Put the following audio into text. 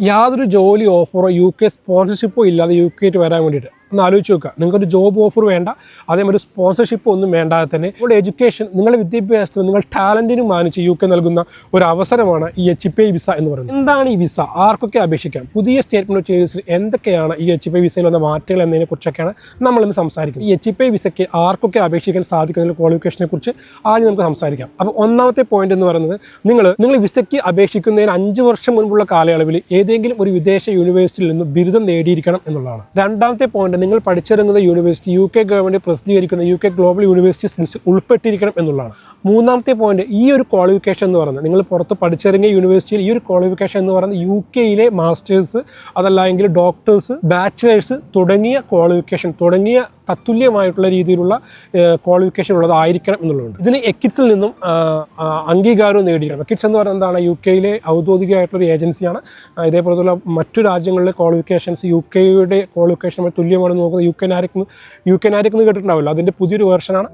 യാതൊരു ജോലി ഓഫറോ U K സ്പോൺസർഷിപ്പോ ഇല്ലാതെ യു കെയിട്ട് വരാൻ വേണ്ടിയിട്ട്. ഒന്ന് ആലോചിച്ച് നോക്കുക. നിങ്ങൾക്കൊരു ജോബ് ഓഫർ വേണ്ട അതേമാതിരി സ്പോൺസർഷിപ്പ് ഒന്നും വേണ്ടാതെ തന്നെ നിങ്ങളുടെ എഡ്യൂക്കേഷൻ നിങ്ങളുടെ വിദ്യാഭ്യാസത്തിന് നിങ്ങൾ ടാലന്റിന് മാനിച്ച് യു കെ നൽകുന്ന ഒരു അവസരമാണ് ഈ എച്ച് പി വിസ എന്ന് പറയുന്നത്. എന്താണ് ഈ വിസ ആർക്കൊക്കെ അപേക്ഷിക്കാം? പുതിയ സ്റ്റേറ്റ്മെന്റ് ഓഫ് ചേഞ്ചസിൽ എന്തൊക്കെയാണ് ഈ എച്ച് പി വിസയിൽ വന്ന മാറ്റങ്ങൾ നമ്മൾ ഇന്ന് സംസാരിക്കുന്നത്. ഈ എച്ച് പി വിസയ്ക്ക് ആർക്കൊക്കെ അപേക്ഷിക്കാൻ സാധിക്കുന്ന ക്വാളിഫിക്കേഷനെ കുറിച്ച് ആദ്യം നമുക്ക് സംസാരിക്കാം. അപ്പോൾ ഒന്നാമത്തെ പോയിന്റ് എന്ന് പറയുന്നത് നിങ്ങൾ നിങ്ങൾ വിസയ്ക്ക് അപേക്ഷിക്കുന്നതിന് അഞ്ച് വർഷം മുൻപുള്ള കാലയളവിൽ ഏതെങ്കിലും ഒരു വിദേശ യൂണിവേഴ്സിറ്റിയിൽ നിന്ന് ബിരുദം നേടിയിരിക്കണം എന്നുള്ളതാണ്. രണ്ടാമത്തെ പോയിന്റ് നിങ്ങൾ പഠിച്ചിറങ്ങുന്ന യൂണിവേഴ്സിറ്റി യു കെ ഗവൺമെന്റ് പ്രസിദ്ധീകരിക്കുന്ന U K global universities list ഉൾപ്പെട്ടിരിക്കണം എന്നുള്ളതാണ്. മൂന്നാമത്തെ പോയിന്റ് ഈ ഒരു ക്വാളിഫിക്കേഷൻ എന്ന് പറയുന്നത് നിങ്ങൾ പുറത്ത് പഠിച്ചിറങ്ങിയ യൂണിവേഴ്സിറ്റിയിൽ ഈ ഒരു ക്വാളിഫിക്കേഷൻ എന്ന് പറയുന്നത് യു കെയിലെ മാസ്റ്റേഴ്സ് അതല്ല എങ്കിൽ ഡോക്ടേഴ്സ് ബാച്ചിലേഴ്സ് തുടങ്ങിയ ക്വാളിഫിക്കേഷൻ തുടങ്ങിയ തത്തുല്യമായിട്ടുള്ള രീതിയിലുള്ള ക്വാളിഫിക്കേഷൻ ഉള്ളതായിരിക്കണം എന്നുള്ളതുണ്ട്. ഇതിന് എക്കിറ്റ്സിൽ നിന്നും അംഗീകാരവും നേടിയിരിക്കണം എക്കിറ്റ്സ് എന്ന് പറയുന്നത് എന്താണ്? യു കെയിലെ ഔദ്യോഗികമായിട്ടുള്ള ഒരു ഏജൻസിയാണ് ഇതേപോലത്തുള്ള മറ്റു രാജ്യങ്ങളിലെ ക്വാളിഫിക്കേഷൻസ് യു കെയുടെ ക്വാളിഫിക്കേഷൻ തുല്യമാണെന്ന് നോക്കുന്നത് U K NARIC U K NARIC എന്ന് കേട്ടിട്ടുണ്ടാവില്ല. അതിന്റെ പുതിയൊരു വേർഷനാണ്